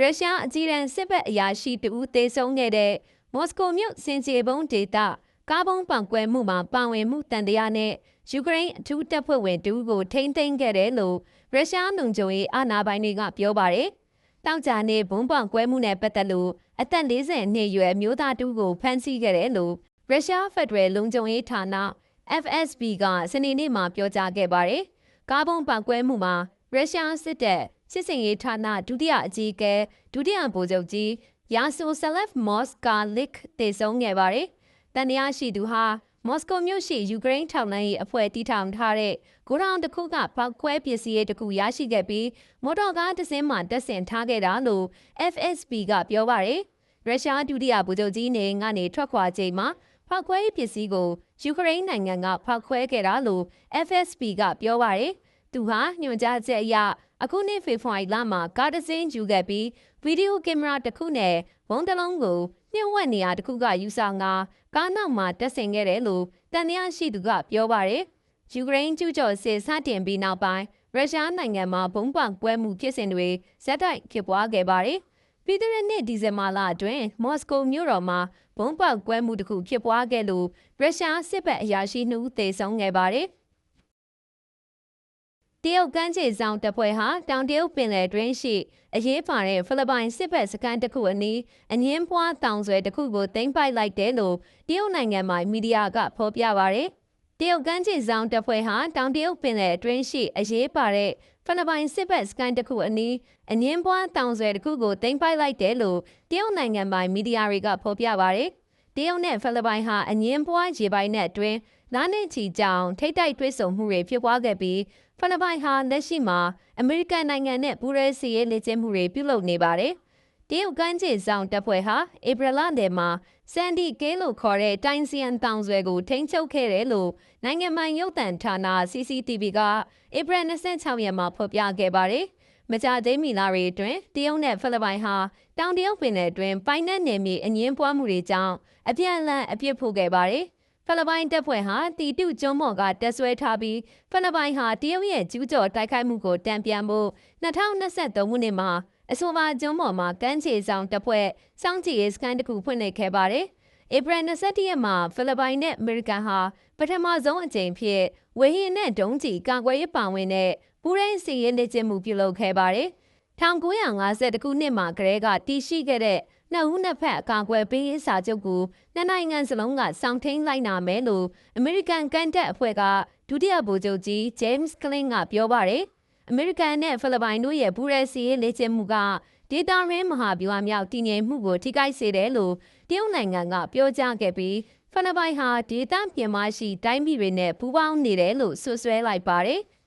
ရုရှားအကြီးတန်းစစ်ဘက်အရာရှိတဦးသေဆုံးခဲ့တဲ့မော်စကိုမြို့စင်ကြေဘုံဒေသကားဘုံပောင်ကွဲမှုမှာပါဝင်မှုတန်တရားနဲ့ယူကရိန်းအထူးတပ်ဖွဲ့ဝင်တူကိုထိန်းသိမ်းခဲ့တယ်လို့ရုရှားလုံခြုံရေးအာဏာပိုင်တွေကပြောပါတယ်။တောက်ကြနေဘုံပောင်ကွဲမှုနဲ့ပတ်သက်လို့အသက်40နှစ်ရွယ်မျိုးသားတူကိုဖမ်းဆီးခဲ့တယ်လို့ရုရှားဖက်ဒရယ်လုံခြုံရေးဌာန FSB ကစနေနေ့မှာပြောကြားခဲ့ပါတယ်။ကားဘုံပောင်ကွဲမှုမှာရုရှားစစ်တပ် စစ်စင်ရေးဌာနဒုတိယအကြီးအကဲဒုတိယဗိုလ်ချုပ်ကြီးယာဆိုဆလက်မော့စကာလစ်တည်ဆုံးခဲ့ပါတယ်။တန်တရားရှိသူဟာမော်စကိုမြို့ရှိယူကရိန်းထောက်လှမ်းရေးအဖွဲ့တီထောင်ထားတဲ့ဂိုဒေါင်တစ်ခုကပောက်ခွဲပစ္စည်းတစ်ခုရရှိခဲ့ပြီးမော်တော်ကားတစ်စင်းမှတက်ဆင်ထားခဲ့တာလို့ FSB ကပြောပါတယ်။ရုရှားဒုတိယဗိုလ်ချုပ်ကြီးနေကနေထွက်ခွာချိန်မှာဖောက်ခွဲပစ္စည်းကိုယူကရိန်းနိုင်ငံကဖောက်ခွဲခဲ့တာလို့ FSB ကပြောပါတယ်။သူဟာညွှန်ကြားချက်အရ အခုနှစ်ဖေဖော်ဝါရီလမှာကားတစ်စင်းယူခဲ့ပြီးဗီဒီယိုကင်မရာတစ်ခုနဲ့ဘုံတလုံးကိုညှို့ဝှက်နေရာတစ်ခုကယူဆောင်ကကားနောက်မှာတက်ဆင်ခဲ့တယ်လို့တန်တရားရှိသူကပြောပါတယ်။ယူကရိန်းကျူးကျော်စစ်စတင်ပြီးနောက်ပိုင်းရုရှားနိုင်ငံမှာဘုံပေါက်ပွဲမှုဖြစ်စဉ်တွေဇက်တိုက်ဖြစ်ပွားခဲ့ပါတယ်။ပြီးတဲ့နှစ်ဒီဇင်ဘာလအတွင်းမော်စကိုမြို့တော်မှာဘုံပေါက်ကွဲမှုတစ်ခုဖြစ်ပွားခဲ့လို့ရုရှားစစ်ဘက်အရာရှိနှုတ်သေဆုံးခဲ့ပါတယ်။ တရုတ်ကမ်းခြေဆောင်တပ်ဖွဲ့ဟာတောင်တရုတ်ပင်လယ်တွင်းရှိအရေးပါတဲ့ဖိလစ်ပိုင်စစ်ဘက်စခန်းတစ်ခုအနီးအငင်းပွားတောင်ဆွဲတစ်ခုကိုသိမ်းပိုက်လိုက်တယ်လို့တရုတ်နိုင်ငံမှာမီဒီယာကဖော်ပြပါရယ်တရုတ်ကမ်းခြေဆောင်တပ်ဖွဲ့ဟာတောင်တရုတ်ပင်လယ်အတွင်းရှိအရေးပါတဲ့ဖိလစ်ပိုင်စစ်ဘက်စခန်းတစ်ခုအနီးအငင်းပွားတောင်ဆွဲတစ်ခုကိုသိမ်းပိုက်လိုက်တယ်လို့တရုတ်နိုင်ငံပိုင်မီဒီယာတွေကဖော်ပြပါရယ်တရုတ်နဲ့ဖိလစ်ပိုင်ဟာအငင်းပွားရေပိုင်နဲ့အတွင်း နားနေချီကြောင်ထိတ်တိုက်တွဲဆုံမှုတွေဖြစ်ပွားခဲ့ပြီးဖိလစ်ပိုင်ဟာလက်ရှိမှာအမေရိကန်နိုင်ငံနဲ့ပူးရဲစီရေးလေ့ကျင့်မှုတွေပြုလုပ်နေပါတယ်။တရုတ်ကမ်းခြေဆောင်တပ်ဖွဲ့ဟာဧပြီလထဲမှာစန်ဒီကဲလို့ခေါ်တဲ့တိုင်းစီယန်တောင်ဆွဲကိုထိန်းချုပ်ခဲ့တယ်လို့နိုင်ငံပိုင်ရုပ်သံဌာန CCTV ကဧပြီ26ရက်မှာဖော်ပြခဲ့ပါတယ်။မကြသေးမီလာတွေအတွင်းတရုတ်နဲ့ဖိလစ်ပိုင်ဟာတောင်တရုတ်ပင်လယ်အတွင်းပိုင်နက်နယ်မြေအငင်းပွားမှုတွေကြောင့်အပြန်အလှန်အပြစ်ဖို့ခဲ့ပါတယ်။ ဖိလစ်ပိုင်တပ်ဖွဲ့ဟာတီတုကျွန်းမော်ကတက်ဆွဲထားပြီးဖိလစ်ပိုင်ဟာတရုတ်ရဲ့ကျူးကျော်တိုက်ခိုက်မှုကိုတံပြန်ဖို့2023ခုနှစ်မှာအဆိုပါကျွန်းမော်မှာကမ်းခြေဆောင်တပ်ဖွဲ့စောင့်ကြည့်ရေးစခန်းတစ်ခုဖွင့်လှစ်ခဲ့ပါတယ်။ဧပြီ21ရက်မှာဖိလစ်ပိုင်နဲ့အမေရိကန်ဟာပထမဆုံးအကြိမ်ဖြစ်ဝေဟင်နဲ့ဒုံးကျည်ကာကွယ်ရေးပါဝင်တဲ့ပူးရဲစီရေးလက်ကျင့်မှုပြုလုပ်ခဲ့ပါတယ်။1950ခုနှစ်မှာကတည်းကတည်ရှိခဲ့တဲ့ နှစ်ဦးနှစ်ဖက်အကာအကွယ်ပေးရေးစာချုပ်ကိုနှစ်နိုင်ငံစလုံးကစောင့်ထိန်လိုက်နာမယ်လို့အမေရိကန်ကန်တက်အဖွဲ့ကဒုတိယဗိုလ်ချုပ်ကြီး James Clean ကပြောပါတယ်။အမေရိကန်နဲ့ဖိလစ်ပိုင်တို့ရဲ့ဘူရဲစီရေးလေ့ကျင့်မှုကဒေတာရင်းမဟာဗျူဟာမြောက်တည်ငြိမ်မှုကိုထိခိုက်စေတယ်လို့တရုတ်နိုင်ငံကပြောကြားခဲ့ပြီးဖိလစ်ပိုင်ဟာဒေသပြင်မရှိတိုင်းပြည်တွေနဲ့ပူးပေါင်းနေတယ်လို့ဆွဆွဲလိုက်ပါတယ်။